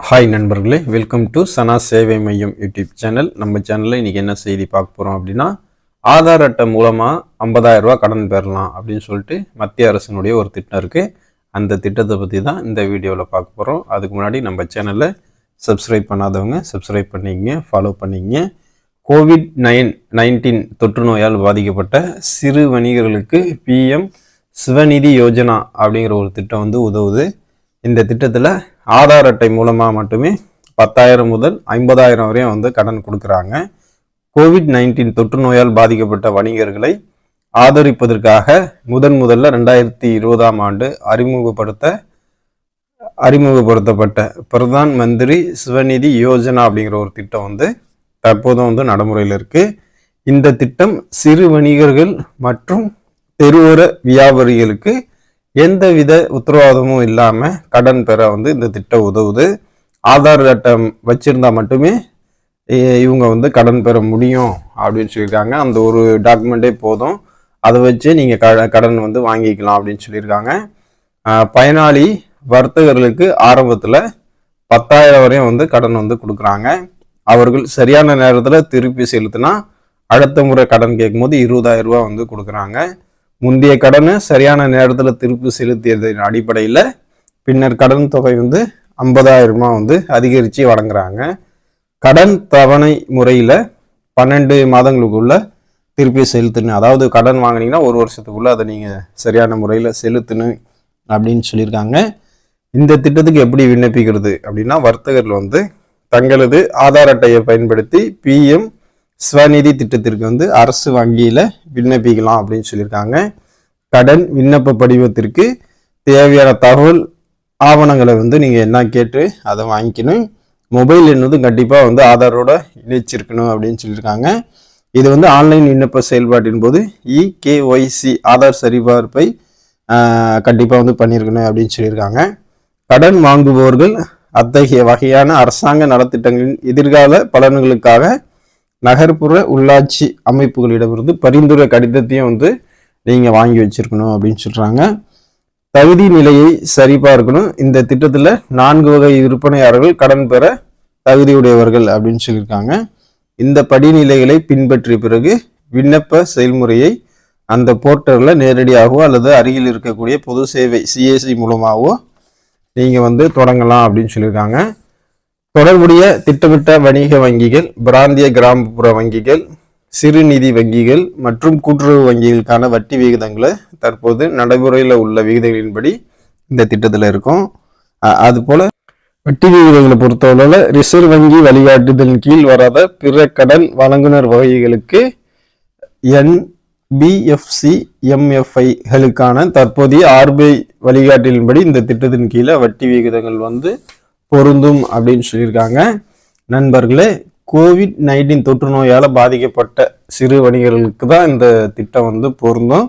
Hi நண்பர்களே welcome to சனா சேவை மையம் யூடியூப் சேனல் நம்ம சேனலில் இன்றைக்கி என்ன செய்தி பார்க்க போகிறோம் அப்படின்னா ஆதார் அட்டை மூலமாக 50000 ரூபாய் கடன் பெறலாம் அப்படின்னு சொல்லிட்டு மத்திய அரசினுடைய ஒரு திட்டம் இருக்குது அந்த திட்டத்தை பற்றி தான் இந்த வீடியோவில் பார்க்க போகிறோம் அதுக்கு முன்னாடி நம்ம சேனலை சப்ஸ்கிரைப் பண்ணாதவங்க சப்ஸ்கிரைப் பண்ணிக்கங்க ஃபாலோ பண்ணிக்கங்க. கோவிட் நைன் நைன்டீன் தொற்று நோயால் பாதிக்கப்பட்ட சிறு வணிகர்களுக்கு பிஎம் சிவநிதி யோஜனா அப்படிங்கிற ஒரு திட்டம் வந்து உதவுது. இந்த திட்டத்தில் ஆதார் அட்டை மூலமாக மட்டுமே பத்தாயிரம் முதல் ஐம்பதாயிரம் வரையும் வந்து கடன் கொடுக்குறாங்க. கோவிட் நைன்டீன் தொற்று நோயால் பாதிக்கப்பட்ட வணிகர்களை ஆதரிப்பதற்காக முதன் முதல்ல ரெண்டாயிரத்தி இருபதாம் ஆண்டு அறிமுகப்படுத்த அறிமுகப்படுத்தப்பட்ட பிரதான் மந்திரி சிவநிதி யோஜனா அப்படிங்கிற ஒரு திட்டம் வந்து தற்போதும் வந்து நடைமுறையில் இருக்குது இந்த திட்டம் சிறு வணிகர்கள் மற்றும் தெருவோர வியாபாரிகளுக்கு எந்தவித உத்தரவாதமும் இல்லாமல் கடன் பெற வந்து இந்த திட்டம் உதவுது. ஆதார் அட்டை வச்சுருந்தா மட்டுமே இவங்க வந்து கடன் பெற முடியும் அப்படின்னு சொல்லியிருக்காங்க. அந்த ஒரு டாக்குமெண்ட்டே போதும். அதை வச்சு நீங்கள் க கடன் வந்து வாங்கிக்கலாம் அப்படின்னு சொல்லியிருக்காங்க. பயனாளி வர்த்தகர்களுக்கு ஆரம்பத்தில் பத்தாயிரம் வரையும் வந்து கடன் வந்து கொடுக்குறாங்க. அவர்கள் சரியான நேரத்தில் திருப்பி செலுத்தினா அடுத்த முறை கடன் கேட்கும்போது இருபதாயிரம் ரூபா வந்து கொடுக்குறாங்க. முந்தைய கடனை சரியான நேரத்தில் திருப்பி செலுத்தியதன் அடிப்படையில் பின்னர் கடன் தொகை வந்து ஐம்பதாயிரமா வந்து அதிகரித்து வழங்குறாங்க. கடன் தவணை முறையில் பன்னெண்டு மாதங்களுக்குள்ள திருப்பி செலுத்தணும். அதாவது கடன் வாங்கினீங்கன்னா ஒரு வருஷத்துக்குள்ளே அதை நீங்கள் சரியான முறையில் செலுத்தணும் அப்படின்னு சொல்லியிருக்காங்க. இந்த திட்டத்துக்கு எப்படி விண்ணப்பிக்கிறது அப்படின்னா வர்த்தகர்கள் வந்து தங்களது ஆதார் அட்டையை பயன்படுத்தி பிஎம் ஸ்வநிதி திட்டத்திற்கு வந்து அரசு வங்கியில் விண்ணப்பிக்கலாம் அப்படின்னு சொல்லியிருக்காங்க. கடன் விண்ணப்ப படிவத்திற்கு தேவையான தகவல் ஆவணங்களை வந்து நீங்கள் என்ன கேட்டு அதை வாங்கிக்கணும். மொபைல் எண் வந்து கண்டிப்பாக வந்து ஆதாரோட இணைச்சிருக்கணும் அப்படின்னு சொல்லியிருக்காங்க. இது வந்து ஆன்லைன் விண்ணப்ப செயல்பாட்டின் போது இகேஒய்சி ஆதார் சரிபார்ப்பை கண்டிப்பாக வந்து பண்ணியிருக்கணும் அப்படின்னு சொல்லியிருக்காங்க. கடன் வாங்குபவர்கள் அத்தகைய வகையான அரசாங்க நலத்திட்டங்களின் எதிர்கால பலன்களுக்காக நகர்ப்புற உள்ளாட்சி அமைப்புகளிடமிருந்து பரிந்துரை கடிதத்தையும் வந்து நீங்கள் வாங்கி வச்சிருக்கணும் அப்படின்னு சொல்கிறாங்க தகுதி நிலையை சரிபார்க்கணும். இந்த திட்டத்தில் நான்கு வகை விற்பனையாளர்கள் கடன் பெற தகுதியுடையவர்கள் அப்படின்னு சொல்லியிருக்காங்க. இந்த படிநிலைகளை பின்பற்றிய பிறகு விண்ணப்ப செயல்முறையை அந்த போர்ட்டலில் நேரடியாகவோ அல்லது அருகில் இருக்கக்கூடிய பொது சேவை சிஏசி மூலமாகவோ நீங்கள் வந்து தொடங்கலாம் அப்படின்னு சொல்லியிருக்காங்க. தொடர்புடைய திட்டமிட்ட வணிக வங்கிகள் பிராந்திய கிராமப்புற வங்கிகள் சிறுநிதி வங்கிகள் மற்றும் கூட்டுறவு வங்கிகளுக்கான வட்டி விகிதங்களை தற்போது நடைமுறையில் உள்ள விகிதங்களின்படி இந்த திட்டத்தில் இருக்கும். அதுபோல் வட்டி விகிதங்களை பொறுத்தவரையில் ரிசர்வ் வங்கி வழிகாட்டுதலின் கீழ் வராத பிற கடன் வழங்குனர் வகைகளுக்கு என்பிஎஃப்சி எம்எஃப்ஐகளுக்கான தற்போதைய ஆர்பிஐ வழிகாட்டிலின்படி இந்த திட்டத்தின் கீழே வட்டி விகிதங்கள் வந்து பொருந்தும் அப்படின்னு சொல்லியிருக்காங்க. நண்பர்களே கோவிட் நைன்டீன் தொற்று நோயால் பாதிக்கப்பட்ட சிறு வணிகர்களுக்கு தான் இந்த திட்டம் வந்து பொருந்தும்.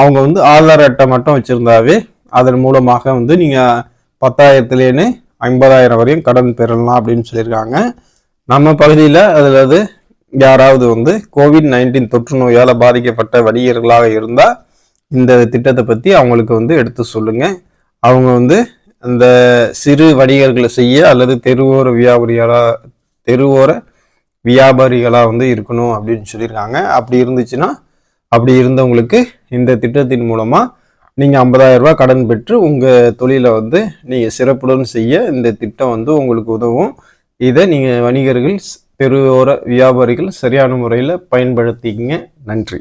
அவங்க வந்து ஆதார் அட்டை மட்டும் வச்சுருந்தாவே அதன் மூலமாக வந்து நீங்கள் பத்தாயிரத்துலேன்னு ஐம்பதாயிரம் வரையும் கடன் பெறலாம் அப்படின்னு சொல்லியிருக்காங்க. நம்ம பகுதியில் அதாவது யாராவது வந்து கோவிட் நைன்டீன் தொற்று நோயால் பாதிக்கப்பட்ட வணிகர்களாக இருந்தால் இந்த திட்டத்தை பற்றி அவங்களுக்கு வந்து எடுத்து சொல்லுங்கள் அவங்க வந்து அந்த சிறு வணிகர்களை செய்ய அல்லது தெருவோர வியாபாரிகளாக தெருவோர வியாபாரிகளாக வந்து இருக்கணும் அப்படின்னு சொல்லியிருக்காங்க. அப்படி இருந்துச்சுன்னா அப்படி இருந்தவங்களுக்கு இந்த திட்டத்தின் மூலமாக நீங்கள் 50000 ரூபாய் கடன் பெற்று உங்கள் தொழிலை வந்து நீங்கள் சிறப்புடன் செய்ய இந்த திட்டம் வந்து உங்களுக்கு உதவும். இதை நீங்கள் வணிகர்கள் தெருவோர வியாபாரிகள் சரியான முறையில் பயன்படுத்திக்கங்க. நன்றி.